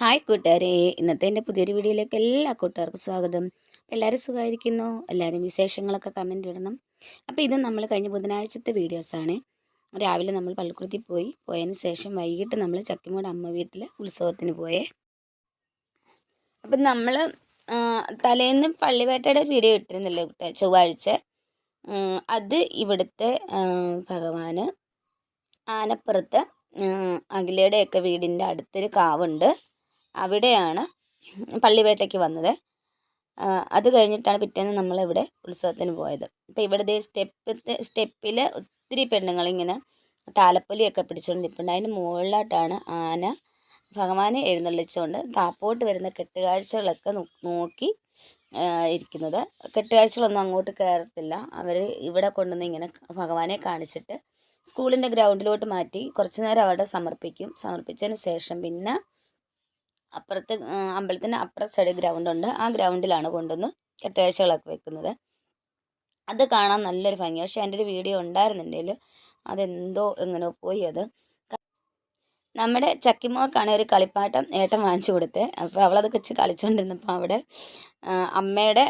Hi കൂട്ടുകാരെ. ഇന്നത്തെ എന്റെ പുതിയൊരു വീഡിയോയിലേക്ക് എല്ലാ കൂട്ടുകാർക്കും സ്വാഗതം. എല്ലാവരും സുഖമായിരിക്കുന്നു? എല്ലാവരും വിശേഷങ്ങളൊക്കെ കമന്റ് ഇടണം. അപ്പോൾ ഇത് നമ്മൾ കഴിഞ്ഞ ബുധനാഴ്ചത്തെ വീഡിയോസാണ് രാവിലെ നമ്മൾ പള്ളിക്കുളത്തിൽ പോയി. പോയതിന് ശേഷം വൈകിട്ട് നമ്മൾ ചക്കിമോട് അമ്മ വീട്ടിൽ ഉത്സവത്തിന് പോയേ. അപ്പം നമ്മൾ തലേന്ന് പള്ളിവേട്ടയുടെ വീഡിയോ ഇട്ടിരുന്നില്ല ചൊവ്വാഴ്ച? അത് ഇവിടുത്തെ ഭഗവാന് ആനപ്പുറത്ത് അഖിലയുടെയൊക്കെ വീടിന്റെ അടുത്തൊരു കാവുണ്ട്. അവിടെയാണ് പള്ളിവേട്ടയ്ക്ക് വന്നത്. അത് കഴിഞ്ഞിട്ടാണ് പിറ്റേന്ന് നമ്മളിവിടെ ഉത്സവത്തിന് പോയത്. അപ്പോൾ ഇവിടെ സ്റ്റെപ്പ് സ്റ്റെപ്പിൽ ഒത്തിരി പെണ്ണുങ്ങളിങ്ങനെ താലപ്പൊലിയൊക്കെ പിടിച്ചുകൊണ്ട് നിൽപ്പുണ്ട് അതിന് മുകളിലായിട്ടാണ് ആന ഭഗവാനെ എഴുന്നള്ളിച്ചുകൊണ്ട് താപ്പോട്ട് വരുന്ന കെട്ടുകാഴ്ചകളൊക്കെ നോക്കി ഇരിക്കുന്നത്. കെട്ടുകാഴ്ചകളൊന്നും അങ്ങോട്ട് കയറത്തില്ല. അവർ ഇവിടെ കൊണ്ടുവന്ന് ഇങ്ങനെ ഭഗവാനെ കാണിച്ചിട്ട് സ്കൂളിന്റെ ഗ്രൗണ്ടിലോട്ട് മാറ്റി കുറച്ച് നേരം അവിടെ സമർപ്പിക്കും. സമർപ്പിച്ചതിന് ശേഷം പിന്നെ അപ്പുറത്ത് അമ്പലത്തിന്റെ അപ്പുറ സൈഡ് ഗ്രൗണ്ട് ഉണ്ട്. ആ ഗ്രൗണ്ടിലാണ് കൊണ്ടുവന്ന് കെട്ടുകാഴ്ചകളൊക്കെ വെക്കുന്നത്. അത് കാണാൻ നല്ലൊരു ഭംഗി. പക്ഷെ എന്റെ ഒരു വീഡിയോ ഉണ്ടായിരുന്നുണ്ടെങ്കിൽ അതെന്തോ എങ്ങനെ പോയി അത്. നമ്മുടെ ചക്കിമോക്കാണ് ഒരു കളിപ്പാട്ടം ഏട്ടൻ വാങ്ങിച്ചു കൊടുത്തത് അപ്പോൾ അവളത് വെച്ച് കളിച്ചുകൊണ്ടിരുന്നപ്പോൾ അവിടെ അമ്മയുടെ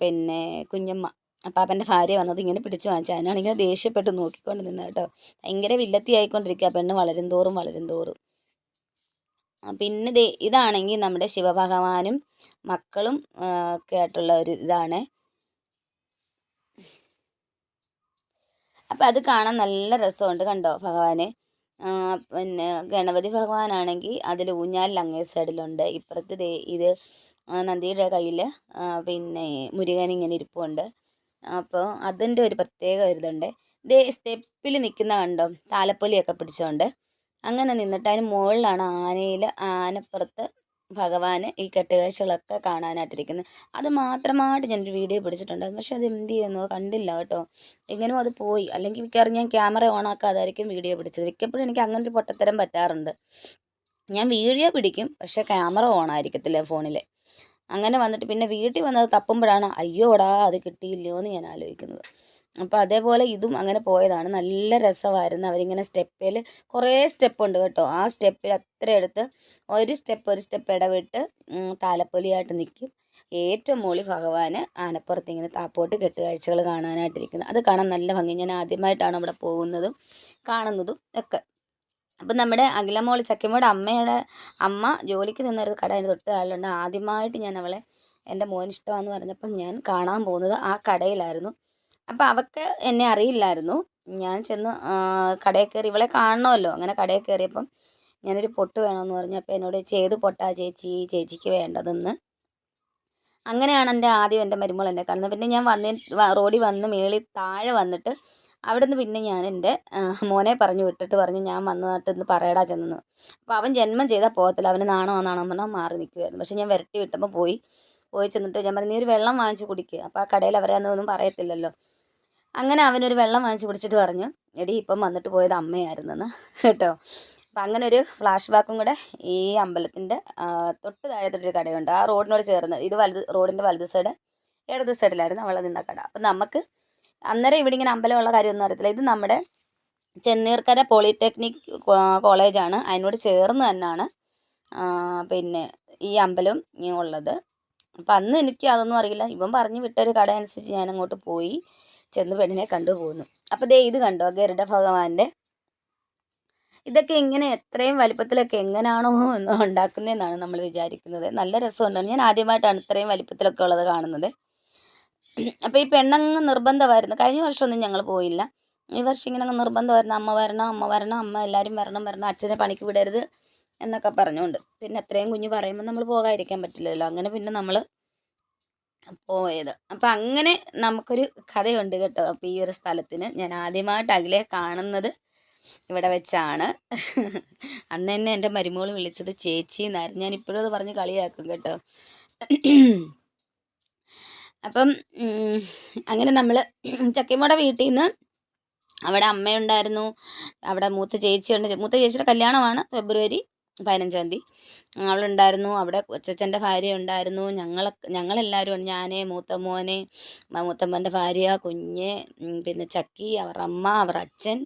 പിന്നെ കുഞ്ഞമ്മ അപ്പാപ്പന്റെ ഭാര്യ വന്നത് ഇങ്ങനെ പിടിച്ചു വാങ്ങിച്ചു അതിനാണെങ്കിൽ ദേഷ്യപ്പെട്ട് നോക്കിക്കൊണ്ട് നിന്നത് കേട്ടോ. ഭയങ്കര വില്ലത്തി ആയിക്കൊണ്ടിരിക്കുക പെണ്ണ് വളരും തോറും വളരും തോറും പിന്നെ ദേ ഇതാണെങ്കിൽ നമ്മുടെ ശിവഭഗവാനും മക്കളും ഒക്കെ ആയിട്ടുള്ള ഒരു ഇതാണ്. അപ്പം അത് കാണാൻ നല്ല രസമുണ്ട് കണ്ടോ ഭഗവാനെ? പിന്നെ ഗണപതി ഭഗവാനാണെങ്കിൽ അതിൽ ഊഞ്ഞാലിൽ അങ്ങേ സൈഡിലുണ്ട്. ഇപ്പുറത്ത് ദേ ഇത് നന്ദിയുടെ കയ്യിൽ പിന്നെ മുരുകൻ ഇങ്ങനെ ഇരിപ്പുണ്ട്. അപ്പോൾ അതിന്റെ ഒരു പ്രത്യേക ഒരു ഇതുണ്ട് ദേ സ്റ്റെപ്പിൽ നിൽക്കുന്ന കണ്ടോ താലപ്പൊലിയൊക്കെ പിടിച്ചുകൊണ്ട് അങ്ങനെ നിന്നിട്ട് അതിന് മുകളിലാണ് ആനയിൽ ആനപ്പുറത്ത് ഭഗവാന് ഈ കെട്ടുകാഴ്ചകളൊക്കെ കാണാനായിട്ടിരിക്കുന്നത്. അത് മാത്രമായിട്ട് ഞാനൊരു വീഡിയോ പിടിച്ചിട്ടുണ്ടായിരുന്നു. പക്ഷെ അത് എന്ത് ചെയ്യുന്നു? കണ്ടില്ല കേട്ടോ. എങ്ങനെയോ അത് പോയി. അല്ലെങ്കിൽ മിക്കവാറും ഞാൻ ക്യാമറ ഓൺ ആക്കാതായിരിക്കും വീഡിയോ പിടിച്ചത്. മിക്കപ്പോഴും എനിക്ക് അങ്ങനെ ഒരു പൊട്ടത്തരം പറ്റാറുണ്ട്. ഞാൻ വീഡിയോ പിടിക്കും പക്ഷെ ക്യാമറ ഓൺ ആയിരിക്കത്തില്ല ഫോണിൽ അങ്ങനെ വന്നിട്ട് പിന്നെ വീട്ടിൽ വന്നത് തപ്പുമ്പോഴാണ് അയ്യോടാ അത് കിട്ടിയില്ലയോ എന്ന് ഞാൻ ആലോചിക്കുന്നത്. അപ്പോൾ അതേപോലെ ഇതും അങ്ങനെ പോയതാണ്. നല്ല രസമായിരുന്നു. അവരിങ്ങനെ സ്റ്റെപ്പിൽ കുറേ സ്റ്റെപ്പുണ്ട് കേട്ടോ. ആ സ്റ്റെപ്പിൽ അത്ര എടുത്ത് ഒരു സ്റ്റെപ്പ് ഒരു സ്റ്റെപ്പ് ഇടവിട്ട് താലപ്പൊലിയായിട്ട് നിൽക്കും. ഏറ്റവും മോളി ഭഗവാന് ആനപ്പുറത്ത് ഇങ്ങനെ താപ്പോട്ട് കെട്ടുകാഴ്ചകൾ കാണാനായിട്ടിരിക്കുന്നത്. അത് കാണാൻ നല്ല ഭംഗി. ഞാൻ ആദ്യമായിട്ടാണ് അവിടെ പോകുന്നതും കാണുന്നതും ഒക്കെ. അപ്പം നമ്മുടെ അഖിലമോൾ ചക്കിമോടെ അമ്മയുടെ അമ്മ ജോലിക്ക് നിന്നൊരു കട അതിന് തൊട്ട് ആളുണ്ട് ആദ്യമായിട്ട് ഞാൻ അവളെ എന്റെ മോൻ ഇഷ്ടമാണെന്ന് പറഞ്ഞപ്പം ഞാൻ കാണാൻ പോകുന്നത് ആ കടയിലായിരുന്നു. അപ്പം അവൾക്ക് എന്നെ അറിയില്ലായിരുന്നു. ഞാൻ ചെന്ന് കടയിൽ കയറി ഇവളെ കാണണമല്ലോ. അങ്ങനെ കടയിൽ കയറിയപ്പം ഞാനൊരു പൊട്ട് വേണമെന്ന് പറഞ്ഞു. അപ്പോൾ എന്നോട് ചെയ്ത് പൊട്ടാ ചേച്ചി ചേച്ചിക്ക് വേണ്ടതെന്ന്. അങ്ങനെയാണ് എന്റെ ആദ്യം എന്റെ മരുമോൾ എന്നെ കാണുന്നത്. പിന്നെ ഞാൻ വന്നി റോഡിൽ വന്ന് മേളിൽ താഴെ വന്നിട്ട് അവിടെ നിന്ന് പിന്നെ ഞാൻ എന്റെ മോനെ പറഞ്ഞു വിട്ടിട്ട് പറഞ്ഞു ഞാൻ വന്നിട്ട് ഇന്ന് പറയടാ ചെന്നെന്ന്. അപ്പോൾ അവൻ ജന്മം ചെയ്താൽ പോകത്തില്ല. അവന് നാണോ നാണോ പറഞ്ഞാൽ മാറി നിൽക്കുമായിരുന്നു പക്ഷെ ഞാൻ വിരട്ടി വിട്ടപ്പോൾ പോയി. പോയി ചെന്നിട്ട് ഞാൻ പറഞ്ഞു നീ ഒരു വെള്ളം വാങ്ങിച്ച് കുടിക്കുക അപ്പോൾ ആ കടയിൽ അവരെ ഒന്നും പറയത്തില്ലല്ലോ. അങ്ങനെ അവനൊരു വെള്ളം വാങ്ങിച്ച് കുടിച്ചിട്ട് പറഞ്ഞു എടി ഇപ്പം വന്നിട്ട് പോയത് അമ്മയായിരുന്നെന്ന് കേട്ടോ. അപ്പം അങ്ങനെ ഒരു ഫ്ലാഷ് ബാക്കും കൂടെ ഈ അമ്പലത്തിന്റെ തൊട്ട് താഴത്തൊരു കടയുണ്ട്. ആ റോഡിനോട് ചേർന്ന് ഇത് വലത് റോഡിന്റെ വലത് സൈഡ് ഇടത് സൈഡിലായിരുന്നു അവളെ നിന്ന കട. അപ്പം നമുക്ക് അന്നേരം ഇവിടെ ഇങ്ങനെ അമ്പലമുള്ള കാര്യമൊന്നും അറിയത്തില്ല. ഇത് നമ്മുടെ ചെന്നീർക്കര പോളിടെക്നിക് കോളേജാണ്. അതിനോട് ചേർന്ന് തന്നെയാണ് പിന്നെ ഈ അമ്പലം ഉള്ളത്. അപ്പം അന്ന് എനിക്ക് അതൊന്നും അറിയില്ല. ഇവൻ പറഞ്ഞു വിട്ടൊരു കട അനുസരിച്ച് ഞാൻ അങ്ങോട്ട് പോയി. ചെന്ന് പെണ്ണിനെ കണ്ടു പോന്നു. അപ്പോൾ ദേ ഇത് കണ്ടോ? ഗരുഡ ഭഗവാന്റെ. ഇതൊക്കെ ഇങ്ങനെ എത്രയും വലിപ്പത്തിലൊക്കെ എങ്ങനെയാണോ എന്ന് ഉണ്ടാക്കുന്നതെന്നാണ് നമ്മൾ വിചാരിക്കുന്നത്. നല്ല രസമുണ്ടാണ് ഞാൻ ആദ്യമായിട്ടാണ് ഇത്രയും വലിപ്പത്തിലൊക്കെ ഉള്ളത് കാണുന്നത്. അപ്പോൾ ഈ പെണ്ണങ്ങ് നിർബന്ധമായിരുന്നു. കഴിഞ്ഞ വർഷമൊന്നും ഞങ്ങൾ പോയില്ല. ഈ വർഷം ഇങ്ങനെ അങ്ങ് നിർബന്ധമായിരുന്നു. അമ്മ വരണം അമ്മ വരണം അമ്മ എല്ലാവരും വരണം വരണം അച്ഛനെ പണിക്ക് വിടരുത് എന്നൊക്കെ പറഞ്ഞുകൊണ്ട്. പിന്നെ അത്രയും കുഞ്ഞ് പറയുമ്പോൾ നമ്മൾ പോകാതിരിക്കാൻ പറ്റില്ലല്ലോ. അങ്ങനെ പിന്നെ നമ്മൾ പോയത്. അപ്പം അങ്ങനെ നമുക്കൊരു കഥയുണ്ട് കേട്ടോ. അപ്പോൾ ഈ ഒരു സ്ഥലത്തിന് ഞാൻ ആദ്യമായിട്ട് അഖിലെ കാണുന്നത് ഇവിടെ വെച്ചാണ്. അന്ന് തന്നെ എന്റെ മരുമോൾ വിളിച്ചത് ചേച്ചി എന്നായിരുന്നു. ഞാൻ ഇപ്പോഴും അത് പറഞ്ഞ് കളിയാക്കും കേട്ടോ. അപ്പം അങ്ങനെ നമ്മൾ ചക്കയമ്മയുടെ വീട്ടിൽ നിന്ന് അവിടെ അമ്മയുണ്ടായിരുന്നു. അവിടെ മൂത്ത ചേച്ചിയുണ്ട്. മൂത്ത ചേച്ചിയുടെ കല്യാണമാണ് ഫെബ്രുവരി പതിനഞ്ചാം തീയതി അവളുണ്ടായിരുന്നു. അവിടെ കൊച്ചച്ഛന്റെ ഭാര്യ ഉണ്ടായിരുന്നു. ഞങ്ങൾ ഞങ്ങളെല്ലാവരും ഞാൻ മോനെ മൂത്തമ്മന്റെ ഭാര്യ കുഞ്ഞ് പിന്നെ ചക്കി അവരുടെ അമ്മ അവരുടെ അച്ഛൻ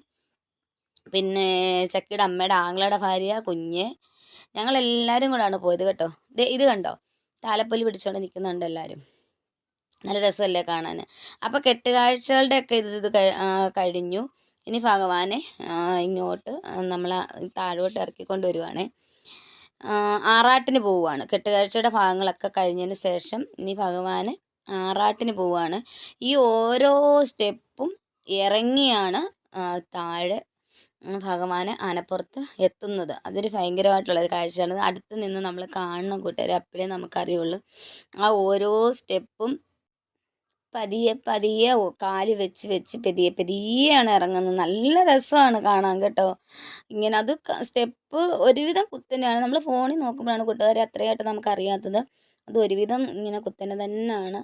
പിന്നെ ചക്കിയുടെ അമ്മയുടെ ആങ്ങളയുടെ ഭാര്യ കുഞ്ഞ്. ഞങ്ങളെല്ലാവരും കൂടാണ് പോയത് കേട്ടോ. ഇത് കണ്ടോ? താലപ്പൊലി പിടിച്ചുകൊണ്ട് നിൽക്കുന്നുണ്ട് എല്ലാവരും. നല്ല രസമല്ലേ കാണാൻ അപ്പോൾ കെട്ടുകാഴ്ചകളുടെയൊക്കെ ഇത് ഇത് കഴിഞ്ഞു. ഇനി ഭഗവാനെ ഇങ്ങോട്ട് നമ്മൾ താഴോട്ട് ഇറക്കിക്കൊണ്ട് വരുവാണേ. ആറാട്ടിന് പോവുകയാണ് കെട്ടുകാഴ്ചയുടെ ഭാഗങ്ങളൊക്കെ കഴിഞ്ഞതിന് ശേഷം ഇനി ഭഗവാന് ആറാട്ടിന് പോവുകയാണ് ഈ ഓരോ സ്റ്റെപ്പും ഇറങ്ങിയാണ് താഴെ ഭഗവാന് ആനപ്പുറത്ത് എത്തുന്നത്. അതൊരു ഭയങ്കരമായിട്ടുള്ള ഒരു കാഴ്ചയാണ്. അടുത്ത് നിന്ന് നമ്മൾ കാണണം കൂട്ടുകാർ അപ്പോഴേ നമുക്കറിയുള്ളൂ. ആ ഓരോ സ്റ്റെപ്പും പതിയെ പതിയെ കാൽ വെച്ച് വെച്ച് പതിയെ പതിയെയാണ് ഇറങ്ങുന്നത്. നല്ല രസമാണ് കാണാൻ കേട്ടോ. ഇങ്ങനെ അത് സ്റ്റെപ്പ് ഒരുവിധം കുത്തനെയാണ്. നമ്മൾ ഫോണിൽ നോക്കുമ്പോഴാണ് കൂട്ടുകാരെ അത്രയായിട്ട് നമുക്കറിയാത്തത്. അത് ഒരുവിധം ഇങ്ങനെ കുത്തനെ തന്നെയാണ്.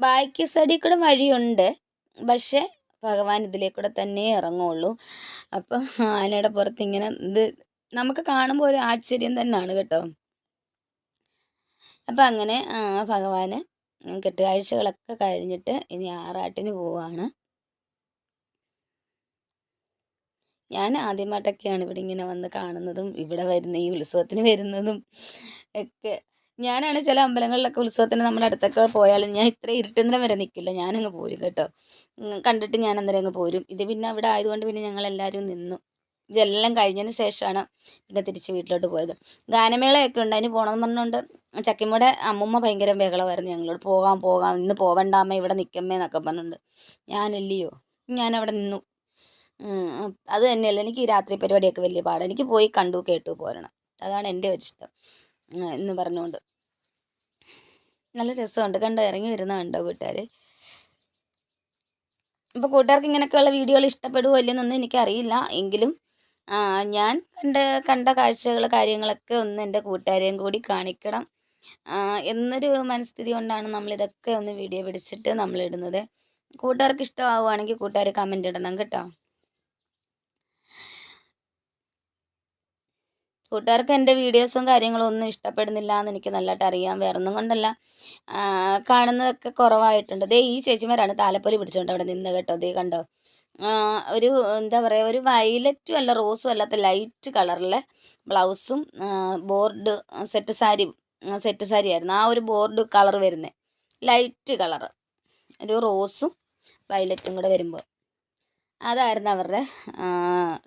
ബാക്കി സൈഡിൽ കൂടെ വഴിയുണ്ട്. പക്ഷേ ഭഗവാൻ ഇതിലേക്കൂടെ തന്നെ ഇറങ്ങുള്ളൂ. അപ്പം ആനയുടെ പുറത്ത് ഇങ്ങനെ ഇത് നമുക്ക് കാണുമ്പോൾ ഒരു ആശ്ചര്യം തന്നെയാണ് കേട്ടോ. അപ്പം അങ്ങനെ ഭഗവാന് കെട്ടുകാഴ്ചകളൊക്കെ കഴിഞ്ഞിട്ട് ഇനി ആറാട്ടിന് പോവാണ്. ഞാൻ ആദ്യമായിട്ടൊക്കെയാണ് ഇവിടെ ഇങ്ങനെ വന്ന് കാണുന്നതും ഇവിടെ വരുന്ന ഈ ഉത്സവത്തിന് വരുന്നതും ഒക്കെ. ഞാനാണ് ചില അമ്പലങ്ങളിലൊക്കെ ഉത്സവത്തിന് നമ്മുടെ അടുത്തൊക്കെ പോയാലും ഞാൻ ഇത്ര ഇരുട്ടുന്നതിന് വരെ നിൽക്കില്ല ഞാനങ്ങ് പോരും കേട്ടോ. കണ്ടിട്ട് ഞാൻ അന്നേരം അങ്ങ് പോരും. ഇത് പിന്നെ അവിടെ ആയതുകൊണ്ട് പിന്നെ ഞങ്ങളെല്ലാവരും നിന്നു. ഇതെല്ലാം കഴിഞ്ഞതിന് ശേഷമാണ് പിന്നെ തിരിച്ച് വീട്ടിലോട്ട് പോയത്. ഗാനമേളയൊക്കെ ഉണ്ട് അതിന് പോകണമെന്ന് പറഞ്ഞുകൊണ്ട് ചക്കിമ്മയുടെ അമ്മുമ്മ ഭയങ്കര ബഹളമായിരുന്നു. ഞങ്ങളോട് പോകാം പോകാം ഇന്ന് പോവണ്ടാമ്മ ഇവിടെ നിൽക്കമ്മേ എന്നൊക്കെ പറഞ്ഞുകൊണ്ട് ഞാനല്ലയോ ഞാനവിടെ നിന്നു. അത് തന്നെയല്ല എനിക്ക് ഈ രാത്രി പരിപാടിയൊക്കെ വലിയ പാടാണ് എനിക്ക് പോയി കണ്ടു കേട്ടു പോരണം. അതാണ് എന്റെ ഒരു ഇഷ്ടം എന്ന് പറഞ്ഞുകൊണ്ട് നല്ല രസമുണ്ട് കണ്ടോ ഇറങ്ങി വരുന്ന കണ്ടോ കൂട്ടുകാർ ഇപ്പോൾ കൂട്ടുകാർക്ക് ഇങ്ങനെയൊക്കെയുള്ള വീഡിയോകൾ ഇഷ്ടപ്പെടുമോ ഇല്ലെന്നൊന്നും എനിക്കറിയില്ല. എങ്കിലും ഞാൻ കണ്ട കണ്ട കാഴ്ചകൾ കാര്യങ്ങളൊക്കെ ഒന്ന് എന്റെ കൂട്ടുകാരെയും കൂടി കാണിക്കണം. ആ, എന്നൊരു മനസ്ഥിതി കൊണ്ടാണ് നമ്മളിതൊക്കെ ഒന്ന് വീഡിയോ പിടിച്ചിട്ട് നമ്മൾ ഇടുന്നത് കൂട്ടുകാർക്ക് ഇഷ്ടമാവുകയാണെങ്കിൽ കൂട്ടുകാർ കമന്റ് ഇടണം കേട്ടോ. കൂട്ടുകാർക്ക് എന്റെ വീഡിയോസും കാര്യങ്ങളും ഒന്നും ഇഷ്ടപ്പെടുന്നില്ല എന്ന് എനിക്ക് നല്ലതായിട്ട് അറിയാം. വേറൊന്നും കൊണ്ടല്ല. ആ, കാണുന്നതൊക്കെ കുറവായിട്ടുണ്ട്. ദേ ഈ ചേച്ചിമാരാണ് താലപ്പൊലി പിടിച്ചുകൊണ്ട് അവിടെ നിന്ന് കേട്ടോ. ദേ കണ്ടോ? ആ, ഒരു എന്താ പറയുക ഒരു വയലറ്റും അല്ല റോസും അല്ലാത്ത ലൈറ്റ് കളറിലെ ബ്ലൗസും border set sari set sari ആയിരുന്നു ആ ഒരു ബോർഡ് കളർ വരുന്നത് ലൈറ്റ് കളർ ഒരു റോസും വയലറ്റും കൂടെ വരുമ്പോൾ അതായിരുന്നു അവരുടെ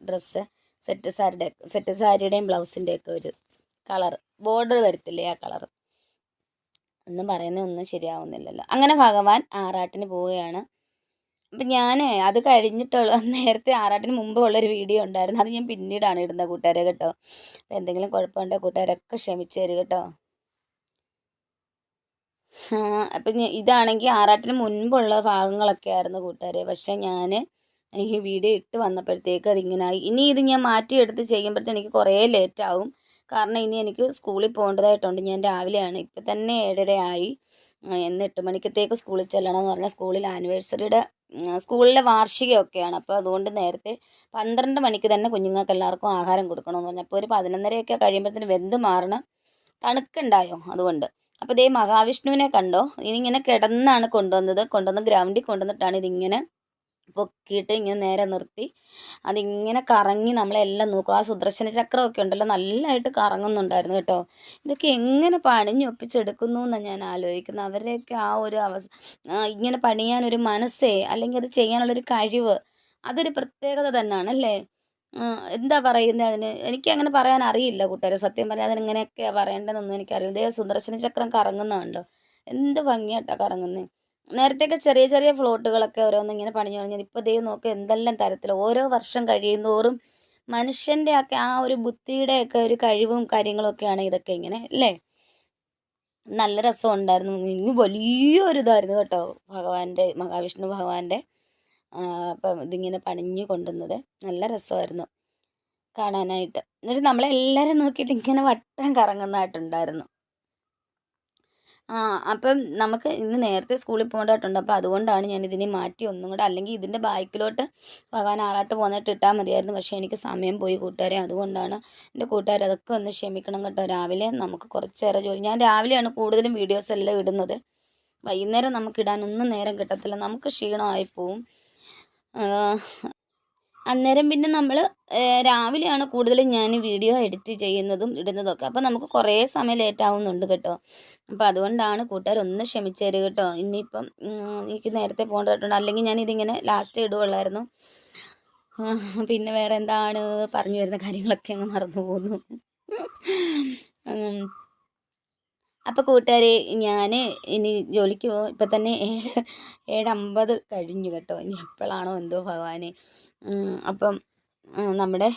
ഡ്രസ്സ്. സെറ്റ് സാരിയുടെ സെറ്റ് സാരിയുടെയും ബ്ലൗസിന്റെയൊക്കെ ഒരു കളർ ബോർഡർ വരത്തില്ലേ ആ കളർ ഒന്നും പറയുന്നത് ഒന്നും ശരിയാവുന്നില്ലല്ലോ. അങ്ങനെ ഭഗവാൻ ആറാട്ടിന് പോവുകയാണ്. അപ്പം ഞാൻ അത് കഴിഞ്ഞിട്ടുള്ള നേരത്തെ ആറാട്ടിന് മുമ്പ് ഉള്ളൊരു വീഡിയോ ഉണ്ടായിരുന്നു. അത് ഞാൻ പിന്നീടാണ് ഇടുന്നത് കൂട്ടുകാരെ കേട്ടോ. അപ്പം എന്തെങ്കിലും കുഴപ്പമുണ്ടോ കൂട്ടുകാരൊക്കെ ക്ഷമിച്ച് തരും കേട്ടോ. അപ്പം ഇതാണെങ്കിൽ ആറാട്ടിന് മുൻപുള്ള ഭാഗങ്ങളൊക്കെ ആയിരുന്നു കൂട്ടുകാരെ. പക്ഷേ ഞാൻ ഈ വീഡിയോ ഇട്ട് വന്നപ്പോഴത്തേക്ക് അതിങ്ങനെ ആയി ഇനി ഇത് ഞാൻ മാറ്റിയെടുത്ത് ചെയ്യുമ്പോഴത്തേക്ക് എനിക്ക് കുറേ ലേറ്റ് ആവും കാരണം ഇനി എനിക്ക് സ്കൂളിൽ പോകേണ്ടതായിട്ടുണ്ട്. ഞാൻ രാവിലെയാണ്. ഇപ്പം തന്നെ ഏഴര ആയി എന്ന് എട്ട് മണിക്കത്തേക്ക് സ്കൂളിൽ ചെല്ലണം എന്ന് പറഞ്ഞാൽ സ്കൂളിൽ ആനിവേഴ്സറിയുടെ സ്കൂളിലെ വാർഷികമൊക്കെയാണ്. അപ്പോൾ അതുകൊണ്ട് നേരത്തെ പന്ത്രണ്ട് മണിക്ക് തന്നെ കുഞ്ഞുങ്ങൾക്ക് എല്ലാവർക്കും ആഹാരം കൊടുക്കണമെന്ന് പറഞ്ഞു. അപ്പോൾ ഒരു പതിനൊന്നരയൊക്കെ കഴിയുമ്പോഴത്തേന് വെന്ത് മാറണം. തണുക്കുണ്ടായോ അതുകൊണ്ട്. അപ്പോൾ ഇതേ മഹാവിഷ്ണുവിനെ കണ്ടോ? ഇതിങ്ങനെ കിടന്നാണ് കൊണ്ടുവന്നത്. കൊണ്ടുവന്ന് ഗ്രൗണ്ടിൽ കൊണ്ടുവന്നിട്ടാണ് ഇതിങ്ങനെ പൊക്കിയിട്ട് ഇങ്ങനെ നേരെ നിർത്തി. അതിങ്ങനെ കറങ്ങി നമ്മളെല്ലാം നോക്കും. ആ സുദർശന ചക്രമൊക്കെ ഉണ്ടല്ലോ. നല്ലതായിട്ട് കറങ്ങുന്നുണ്ടായിരുന്നു കേട്ടോ. ഇതൊക്കെ എങ്ങനെ പണിഞ്ഞൊപ്പിച്ചെടുക്കുന്നു എന്നാണ് ഞാൻ ആലോചിക്കുന്നത്. അവരുടെയൊക്കെ ആ ഒരു അവസ്ഥ ഇങ്ങനെ പണിയാനൊരു മനസ്സേ അല്ലെങ്കിൽ അത് ചെയ്യാനുള്ളൊരു കഴിവ് അതൊരു പ്രത്യേകത തന്നെയാണ് അല്ലേ? എന്താ പറയുന്നത് അതിന്? എനിക്ക് അങ്ങനെ പറയാൻ അറിയില്ല കൂട്ടുകാരെ. സത്യം പറഞ്ഞാൽ അതിനെങ്ങനെയൊക്കെയാണ് പറയേണ്ടതെന്നൊന്നും എനിക്കറിയില്ല. ഇതേ സുദർശന ചക്രം കറങ്ങുന്നതുണ്ടോ എന്ത് ഭംഗിയായിട്ടാണ് കറങ്ങുന്നത് നേരത്തെയൊക്കെ ചെറിയ ചെറിയ ഫ്ലോട്ടുകളൊക്കെ ഓരോന്ന് ഇങ്ങനെ പണിഞ്ഞു. പണിഞ്ഞത് ഇപ്പോൾ ദൈവം നോക്കുക എന്തെല്ലാം തരത്തിൽ ഓരോ വർഷം കഴിയുന്തോറും മനുഷ്യന്റെ ഒക്കെ ആ ഒരു ബുദ്ധിയുടെ ഒക്കെ ഒരു കഴിവും കാര്യങ്ങളൊക്കെയാണ് ഇതൊക്കെ ഇങ്ങനെ അല്ലേ? നല്ല രസം ഉണ്ടായിരുന്നു. ഇനി വലിയൊരു ഇതായിരുന്നു കേട്ടോ ഭഗവാന്റെ മഹാവിഷ്ണു ഭഗവാന്റെ അപ്പം ഇതിങ്ങനെ പണിഞ്ഞു കൊണ്ടുവന്നത്. നല്ല രസമായിരുന്നു കാണാനായിട്ട്. എന്നിട്ട് നമ്മളെല്ലാവരും നോക്കിയിട്ട് ഇങ്ങനെ വട്ടം കറങ്ങുന്നതായിട്ടുണ്ടായിരുന്നു. ആ അപ്പം നമുക്ക് ഇന്ന് നേരത്തെ സ്കൂളിൽ പോകേണ്ടതായിട്ടുണ്ട്. അപ്പോൾ അതുകൊണ്ടാണ് ഞാൻ ഇതിനെ മാറ്റി ഒന്നും കൂടെ അല്ലെങ്കിൽ ഇതിന്റെ ബാക്കിലോട്ട് പോകാൻ ആറാട്ട് പോന്നിട്ട് ഇട്ടാൽ മതിയായിരുന്നു. പക്ഷേ എനിക്ക് സമയം പോയി കൂട്ടുകാരെ. അതുകൊണ്ടാണ് എന്റെ കൂട്ടുകാർ അതൊക്കെ ഒന്ന് ക്ഷമിക്കണം കേട്ടോ. രാവിലെ നമുക്ക് കുറച്ചേറെ ജോലി. ഞാൻ രാവിലെയാണ് കൂടുതലും വീഡിയോസ് എല്ലാം ഇടുന്നത്. വൈകുന്നേരം നമുക്ക് ഇടാനൊന്നും നേരം കിട്ടത്തില്ല. നമുക്ക് ക്ഷീണമായി പോവും. അന്നേരം പിന്നെ നമ്മൾ രാവിലെയാണ് കൂടുതലും ഞാൻ വീഡിയോ എഡിറ്റ് ചെയ്യുന്നതും ഇടുന്നതൊക്കെ. അപ്പോൾ നമുക്ക് കുറേ സമയം ലേറ്റ് ആവുന്നുണ്ട് കേട്ടോ. അപ്പോൾ അതുകൊണ്ടാണ് കൂട്ടുകാർ ഒന്ന് ക്ഷമിച്ച് തരിക കേട്ടോ. ഇനിയിപ്പം എനിക്ക് നേരത്തെ പോകേണ്ടതായിട്ടുണ്ട് അല്ലെങ്കിൽ ഞാൻ ഇതിങ്ങനെ ലാസ്റ്റ് ഇടുകയുള്ളായിരുന്നു. പിന്നെ വേറെ എന്താണ് പറഞ്ഞു വരുന്ന കാര്യങ്ങളൊക്കെ അങ്ങ് മറന്നു പോകുന്നു. അപ്പോൾ കൂട്ടുകാരെ ഞാൻ ഇനി ജോലിക്ക് പോകും ഇപ്പം തന്നെ ഏഴ് ഏഴ് അമ്പത് കഴിഞ്ഞു കേട്ടോ. ഇനി എപ്പോഴാണോ എന്തോ ഭഗവാനെ. അപ്പം നമ്മുടെ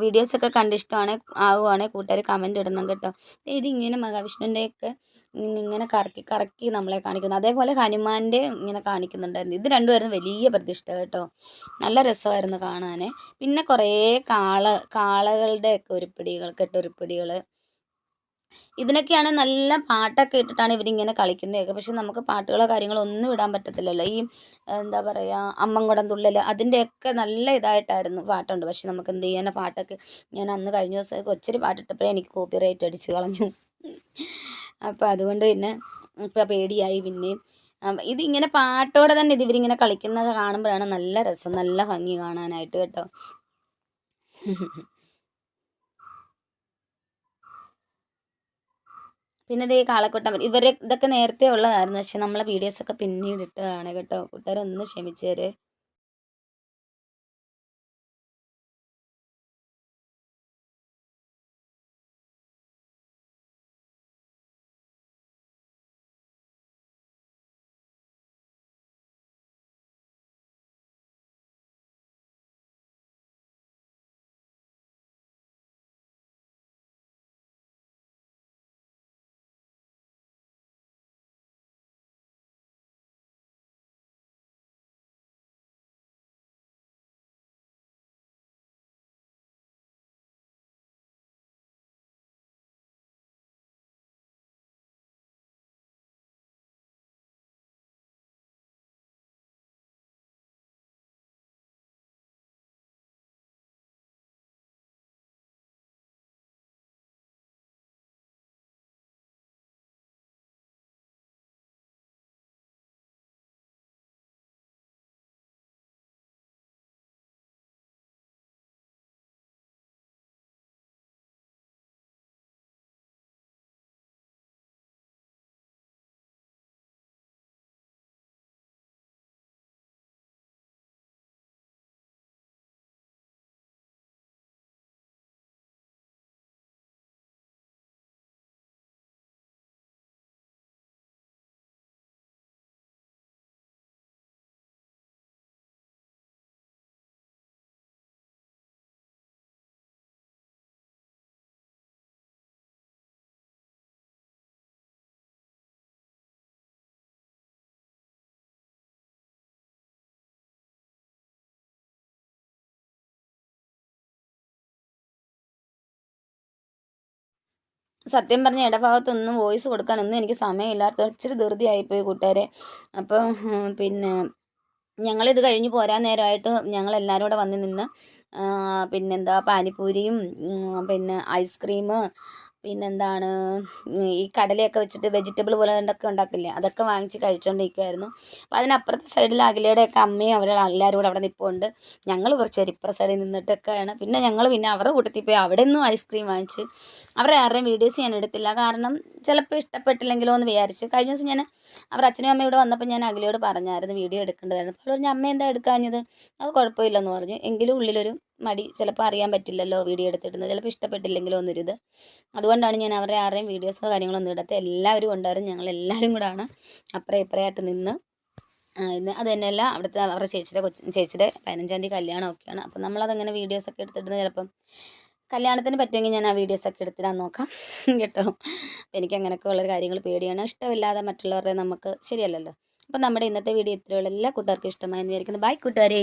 വീഡിയോസൊക്കെ കണ്ട് ഇഷ്ടമാണ് ആവുകയാണെങ്കിൽ കൂട്ടുകാർ കമന്റ് ഇടണം കേട്ടോ. ഇതിങ്ങനെ മഹാവിഷ്ണുവിന്റെയൊക്കെ ഇങ്ങനെ കറക്കി കറക്കി നമ്മളെ കാണിക്കുന്നു. അതേപോലെ ഹനുമാന്റെ ഇങ്ങനെ കാണിക്കുന്നുണ്ടായിരുന്നു. ഇത് രണ്ടുപേരും വലിയ പ്രതിഷ്ഠ കേട്ടോ. നല്ല രസമായിരുന്നു കാണാൻ പിന്നെ കുറേ കാള കാളകളുടെയൊക്കെ ഉരുപ്പിടികൾ കെട്ടുരുപ്പിടികൾ. ഇതിനൊക്കെയാണ് നല്ല പാട്ടൊക്കെ ഇട്ടിട്ടാണ് ഇവരിങ്ങനെ കളിക്കുന്നതൊക്കെ. പക്ഷെ നമുക്ക് പാട്ടുകളോ കാര്യങ്ങളോ ഒന്നും ഇടാൻ പറ്റത്തില്ലല്ലോ. ഈ എന്താ പറയുക അമ്മൻകുടം തുള്ളൽ അതിന്റെയൊക്കെ നല്ല ഇതായിട്ടായിരുന്നു പാട്ടുണ്ട്. പക്ഷെ നമുക്ക് എന്ത് ചെയ്യാനാ? പാട്ടൊക്കെ ഞാൻ അന്ന് കഴിഞ്ഞ ദിവസം ഒത്തിരി പാട്ടിട്ടപ്പോഴേ എനിക്ക് കോപ്പി റൈറ്റ് അടിച്ചു കളഞ്ഞു. അപ്പോൾ അതുകൊണ്ട് പിന്നെ ഇപ്പം പേടിയായി പിന്നെയും. ഇതിങ്ങനെ പാട്ടോടെ തന്നെ ഇത് ഇവരിങ്ങനെ കളിക്കുന്നത് കാണുമ്പോഴാണ് നല്ല രസം നല്ല ഭംഗി കാണാനായിട്ട് കേട്ടോ. പിന്നെ ഇതേ കാളക്കൂട്ടം. ഇവരെ ഇതൊക്കെ നേരത്തെ ഉള്ളതായിരുന്നു. പക്ഷെ നമ്മളെ വീഡിയോസൊക്കെ പിന്നീട് ഇട്ടതാണ് കേട്ടോ. കൂട്ടുകാരൊന്ന് ക്ഷമിച്ചേര്. സത്യം പറഞ്ഞ ഇടഭാഗത്തൊന്നും വോയിസ് കൊടുക്കാനൊന്നും എനിക്ക് സമയമില്ലാത്ത ഇച്ചിരി ധൃതിയായിപ്പോയി കൂട്ടുകാരെ. അപ്പം പിന്നെ ഞങ്ങളിത് കഴിഞ്ഞ് പോരാൻ നേരമായിട്ട് ഞങ്ങൾ ഞങ്ങളെല്ലാവരും കൂടെ വന്ന് നിന്ന് പിന്നെന്താ പാനിപ്പൂരിയും പിന്നെ ഐസ്ക്രീം പിന്നെന്താണ് ഈ കടലയൊക്കെ വെച്ചിട്ട് വെജിറ്റബിൾ പോലെ എന്തൊക്കെ ഉണ്ടാക്കില്ലേ അതൊക്കെ വാങ്ങിച്ച് കഴിച്ചുകൊണ്ടിരിക്കുമായിരുന്നു അപ്പോൾ അതിനപ്പുറത്തെ സൈഡിൽ അഖിലയുടെയൊക്കെ അമ്മയും അവർ എല്ലാവരും കൂടെ അവിടെ നിൽപ്പുണ്ട് ഞങ്ങൾ കുറച്ച് പേര് ഇപ്പുറ സൈഡിൽ നിന്നിട്ടൊക്കെയാണ്. പിന്നെ ഞങ്ങൾ പിന്നെ അവരുടെ കൂട്ടത്തിൽ പോയി അവിടെ നിന്നും ഐസ്ക്രീം വാങ്ങിച്ച് അവരെ ആരുടെയും വീഡിയോസ് ഞാൻ എടുത്തില്ല. കാരണം ചിലപ്പോൾ ഇഷ്ടപ്പെട്ടില്ലെങ്കിലോ എന്ന് വിചാരിച്ച് കഴിഞ്ഞ ദിവസം ഞാൻ അവർ അച്ഛനും അമ്മയും ഇവിടെ വന്നപ്പോൾ ഞാൻ അഖിലയോട് പറഞ്ഞായിരുന്നു വീഡിയോ എടുക്കേണ്ടതായിരുന്നു. അപ്പോൾ പറഞ്ഞു അമ്മ എന്താ എടുക്കാഞ്ഞത്? അത് കുഴപ്പമില്ലെന്ന് പറഞ്ഞു. എങ്കിലും ഉള്ളിലൊരു മടി. ചിലപ്പോൾ അറിയാൻ പറ്റില്ലല്ലോ വീഡിയോ എടുത്തിടുന്നത്. ചിലപ്പോൾ ഇഷ്ടപ്പെട്ടില്ലെങ്കിലോ ഒന്നിരുത്. അതുകൊണ്ടാണ് ഞാൻ അവരുടെ ആരെയും വീഡിയോസോ കാര്യങ്ങളൊന്നും ഇടത്തെ. എല്ലാവരും ഉണ്ടായിരുന്നു. ഞങ്ങൾ എല്ലാവരും കൂടാണ് അപ്പുറം ഇപ്പറയായിട്ട് നിന്ന്. ഇന്ന് അത് തന്നെയല്ല. അവിടുത്തെ അവരുടെ ചേച്ചിയുടെ കൊച്ചു ചേച്ചിയുടെ പതിനഞ്ചാം തീയതി കല്യാണം ഒക്കെയാണ്. അപ്പം നമ്മളതങ്ങനെ വീഡിയോസൊക്കെ എടുത്തിടുന്നത് ചിലപ്പം കല്യാണത്തിന് പറ്റുമെങ്കിൽ ഞാൻ ആ വീഡിയോസൊക്കെ എടുത്തിടാൻ നോക്കാം. കേട്ടോ? അപ്പം എനിക്ക് അങ്ങനെയൊക്കെ ഉള്ള കാര്യങ്ങൾ പേടിയാണ്. ഇഷ്ടമില്ലാതെ മറ്റുള്ളവരുടെ നമുക്ക് ശരിയല്ലല്ലോ. അപ്പം നമ്മുടെ ഇന്നത്തെ വീഡിയോ ഇത്രയുള്ള എല്ലാ കൂട്ടുകാർക്കും ഇഷ്ടമായി എന്ന് വിചാരിക്കുന്നു. ബൈ കൂട്ടുകാരേ.